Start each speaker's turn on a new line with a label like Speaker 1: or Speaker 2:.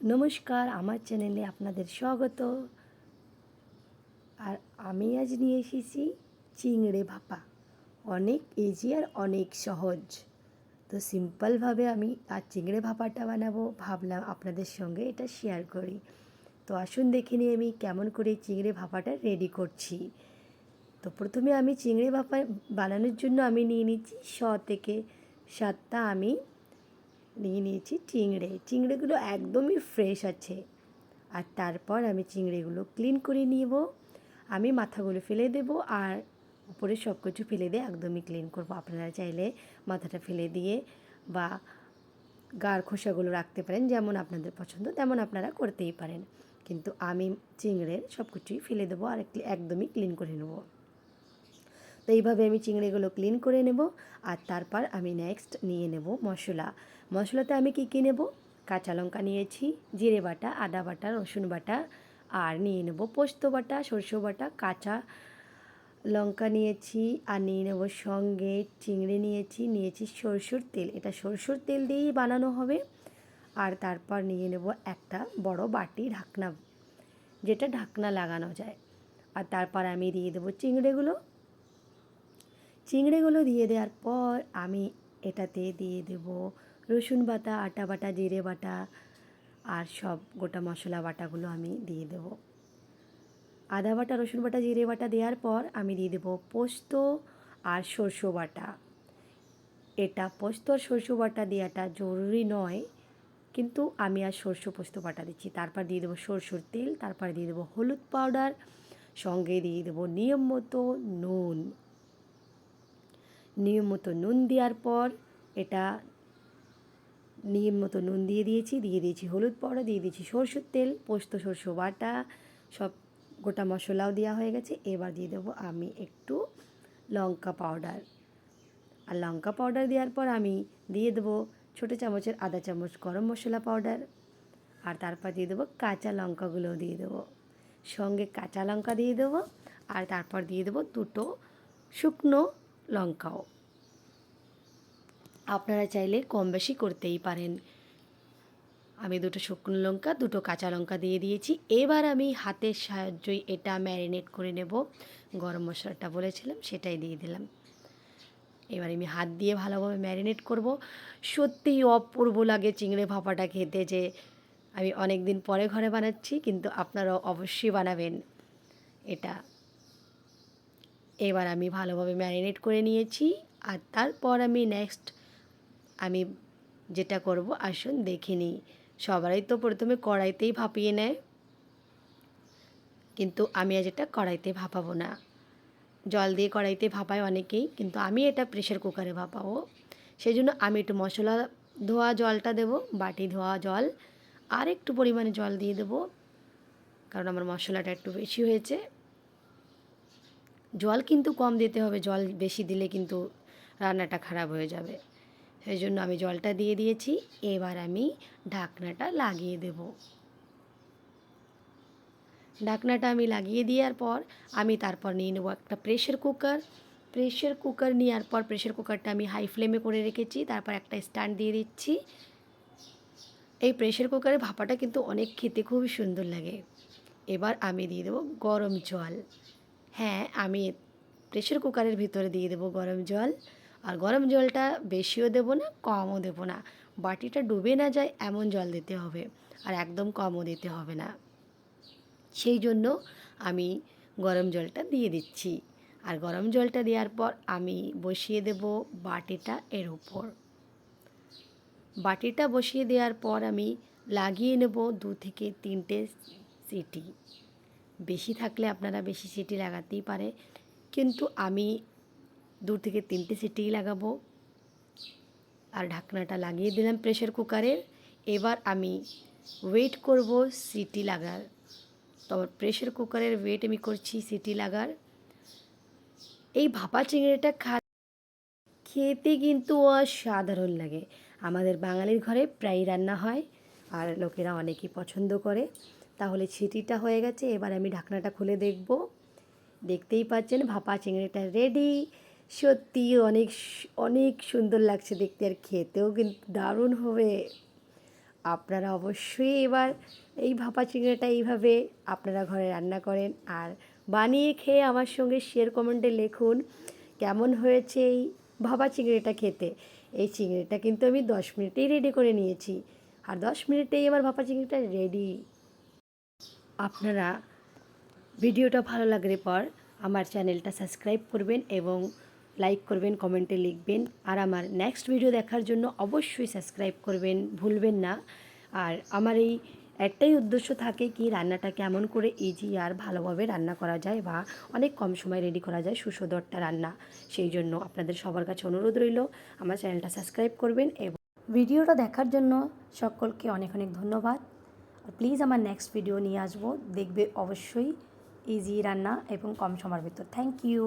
Speaker 1: নমস্কার, আমার চ্যানেলে আপনাদের স্বাগত। আর আমি আজ নিয়ে এসেছি চিংড়ে ভাপা। অনেক ইজি আর অনেক সহজ। তো সিম্পলভাবে আমি আর চিংড়ে ভাপাটা বানাবো ভাবলাম আপনাদের সঙ্গে এটা শেয়ার করি। তো আসুন দেখে নিই আমি কেমন করে চিংড়ে ভাপাটা রেডি করছি। তো প্রথমে আমি চিংড়ি ভাপা বানানোর জন্য আমি নিয়ে নিচ্ছি শ থেকে সাতটা আমি নিয়ে নিয়েছি চিংড়ে। চিংড়েগুলো একদমই ফ্রেশ আছে। আর তারপর আমি চিংড়িগুলো ক্লিন করে নিব। আমি মাথাগুলো ফেলে দেব আর উপরে সব কিছু ফেলে দিয়ে একদমই ক্লিন করব। আপনারা চাইলে মাথাটা ফেলে দিয়ে বা গার খোসাগুলো রাখতে পারেন, যেমন আপনাদের পছন্দ তেমন আপনারা করতেই পারেন। কিন্তু আমি চিংড়ের সব কিছুই ফেলে দেবো আর একদমই ক্লিন করে নেব। তো এইভাবে আমি চিংড়িগুলো ক্লিন করে নেব। আর তারপর আমি নেক্সট নিয়ে নেব মশলা। মশলাতে আমি কী কী নেব? কাঁচা লঙ্কা নিয়েছি, জিরে বাটা, আদা বাটা, রসুন বাটা, আর নিয়ে নেব পোস্ত বাটা, সরষে বাটা, কাঁচা লঙ্কা নিয়েছি, আর নিয়ে নেব সঙ্গে চিংড়ি নিয়েছি নিয়েছি সরষের তেল। এটা সরষের তেল দিয়েই বানানো হবে। আর তারপর নিয়ে নেব একটা বড় বাটি ঢাকনা, যেটা ঢাকনা লাগানো যায়। আর তারপর আমি দিয়ে দেবো চিংড়িগুলো। চিংড়িগুলো দিয়ে দেওয়ার পর আমি এটাতে দিয়ে দেব রসুন বাটা, আটা বাটা, জিরে বাটা আর সব গোটা মশলা বাটাগুলো আমি দিয়ে দেব। আদা বাটা, রসুন বাটা, জিরে বাটা দেওয়ার পর আমি দিয়ে দেবো পোস্ত আর সরষে বাটা। এটা পোস্ত আর সরষে বাটা দেওয়াটা জরুরি নয়, কিন্তু আমি আর সরষে পোস্ত বাটা দিচ্ছি। তারপর দিয়ে দেবো সরষের তেল, তারপর দিয়ে দেবো হলুদ পাউডার, সঙ্গে দিয়ে দেবো নিয়ম মতো নুন। নিয়ম মতো নুন দেওয়ার পর এটা নিয়ম মতো নুন দিয়ে দিয়েছি দিয়ে দিয়েছি হলুদ পাউডার, দিয়ে দিয়েছি সরষের তেল, পোস্ত, সরষে বাটা, সব গোটা মশলাও দেওয়া হয়ে গেছে। এবার দিয়ে দেবো আমি একটু লঙ্কা পাউডার। আর লঙ্কা পাউডার দেওয়ার পর আমি দিয়ে দেবো ছোটো চামচের আধা চামচ গরম মশলা পাউডার। আর তারপর দিয়ে দেবো কাঁচা লঙ্কাগুলোও দিয়ে দেবো। সঙ্গে কাঁচা লঙ্কা দিয়ে দেবো। আর তারপর দিয়ে দেবো দুটো শুকনো লঙ্কাও। আপনারা চাইলে কম বেশি করতেই পারেন। আমি দুটো শুকনো লঙ্কা, দুটো কাঁচা লঙ্কা দিয়ে দিয়েছি। এবার আমি হাতের সাহায্যই এটা ম্যারিনেট করে নেব। গরম মশলাটা বলেছিলাম, সেটাই দিয়ে দিলাম। এবার আমি হাত দিয়ে ভালোভাবে ম্যারিনেট করব। সত্যিই অপূর্ব লাগে চিংড়ে ভাপাটা খেতে যে আমি অনেক দিন পরে ঘরে বানাচ্ছি, কিন্তু আপনারাও অবশ্যই বানাবেন। এটা এবার আমি ভালোভাবে ম্যারিনেট করে নিয়েছি আর তারপর আমি নেক্সট আমি যেটা করব, আসুন দেখে নিই। সবারই তো প্রথমে কড়াইতেই ভাপিয়ে নেয়। কিন্তু আমি আজ এটা কড়াইতে ভাপাবো না। জল দিয়ে কড়াইতে ভাপায় অনেকেই, কিন্তু আমি এটা প্রেশার কুকারে ভাপাবো। সেই জন্য আমি একটু মশলা ধোয়া জলটা দেব, বাটি ধোয়া জল, আর একটু পরিমাণে জল দিয়ে দেবো। কারণ আমার মশলাটা একটু বেশি হয়েছে। জল কিন্তু কম দিতে হবে, জল বেশি দিলে কিন্তু রান্নাটা খারাপ হয়ে যাবে। সেই জন্য আমি জলটা দিয়ে দিয়েছি, এবার আমি ঢাকনাটা লাগিয়ে দেব। ঢাকনাটা আমি লাগিয়ে দেওয়ার পর আমি তারপর নিয়ে নেব একটা প্রেশার কুকার প্রেশার কুকার নেওয়ার পর প্রেশার কুকারটা আমি হাই ফ্লেমে করে রেখেছি, তারপর একটা স্ট্যান্ড দিয়ে দিচ্ছি। এই প্রেশার কুকারের ভাপাটা কিন্তু অনেক খেতে খুবই সুন্দর লাগে। এবার আমি দিয়ে দেবো গরম জল। হ্যাঁ আমি প্রেশার কুকারের ভিতরে দিয়ে দেবো গরম জল। আর গরম জলটা বেশিও দেবো না, কমও দেবো না। বাটিটা ডুবে না যায়, এমন জল দিতে হবে। আর একদম কমও দিতে হবে না। সেই জন্য আমি গরম জলটা দিয়ে দিচ্ছি। আর গরম জলটা দেওয়ার পর আমি বসিয়ে দেব বাটিটা এর উপর। বাটিটা বসিয়ে দেওয়ার পর আমি লাগিয়ে নেব দু থেকে তিনটে সিটি। বেশি থাকলে আপনারা বেশি সিটি লাগাতেই পারে। কিন্তু আমি দু থেকে তিনটে সিটিই লাগাবো। আর ঢাকনাটা লাগিয়ে দিলাম প্রেশার কুকারের এবার আমি ওয়েট করব সিটি লাগার। তো আমার প্রেশার কুকারের ওয়েট আমি করছি সিটি লাগার। এই ভাপা চিংড়িটা খা, খেতে কিন্তু অসাধারণ লাগে। আমাদের বাঙালির ঘরে প্রায় রান্না হয়। আর লোকেরা অনেকেই পছন্দ করে। তাহলে ছিটিটা হয়ে গেছে, এবার আমি ঢাকনাটা খুলে দেখব। দেখতেই পাচ্ছেন ভাপা চিংড়িটা রেডি সত্যি অনেক অনেক সুন্দর লাগছে দেখতে আর খেতেও কিন্তু দারুণ হবে। আপনারা অবশ্যই এবার এই ভাপা চিংড়িটা এইভাবে আপনারা ঘরে রান্না করেন আর বানিয়ে খেয়ে আমার সঙ্গে শেয়ার কমেন্টে লিখুন কেমন হয়েছে এই ভাপা চিংড়িটা খেতে। এই চিংড়িটা কিন্তু আমি দশ মিনিটেই রেডি করে নিয়েছি। আর দশ মিনিটেই আমার ভাপা চিংড়িটা রেডি আপনারা ভিডিওটা ভালো লাগলে পর আমার চ্যানেলটা সাবস্ক্রাইব করবেন এবং লাইক করবেন, কমেন্টে লিখবেন। আর আমার নেক্সট ভিডিও দেখার জন্য অবশ্যই সাবস্ক্রাইব করবেন, ভুলবেন না। আর আমার এই একটাই উদ্দেশ্য থাকে কি, রান্নাটা কেমন করে ইজি আর ভালোভাবে রান্না করা যায় বা অনেক কম সময় রেডি করা যায় সুস্বাদু একটা রান্না। সেই জন্য আপনাদের সবার কাছে অনুরোধ রইল, আমার চ্যানেলটা সাবস্ক্রাইব করবেন এবং ভিডিওটা দেখার জন্য সকলকে অনেক অনেক ধন্যবাদ। আর প্লিজ আমার নেক্সট ভিডিও নিয়ে আসব। দেখবে অবশ্যই ইজি রান্না এবং কম সময়ের ভিতর। Thank you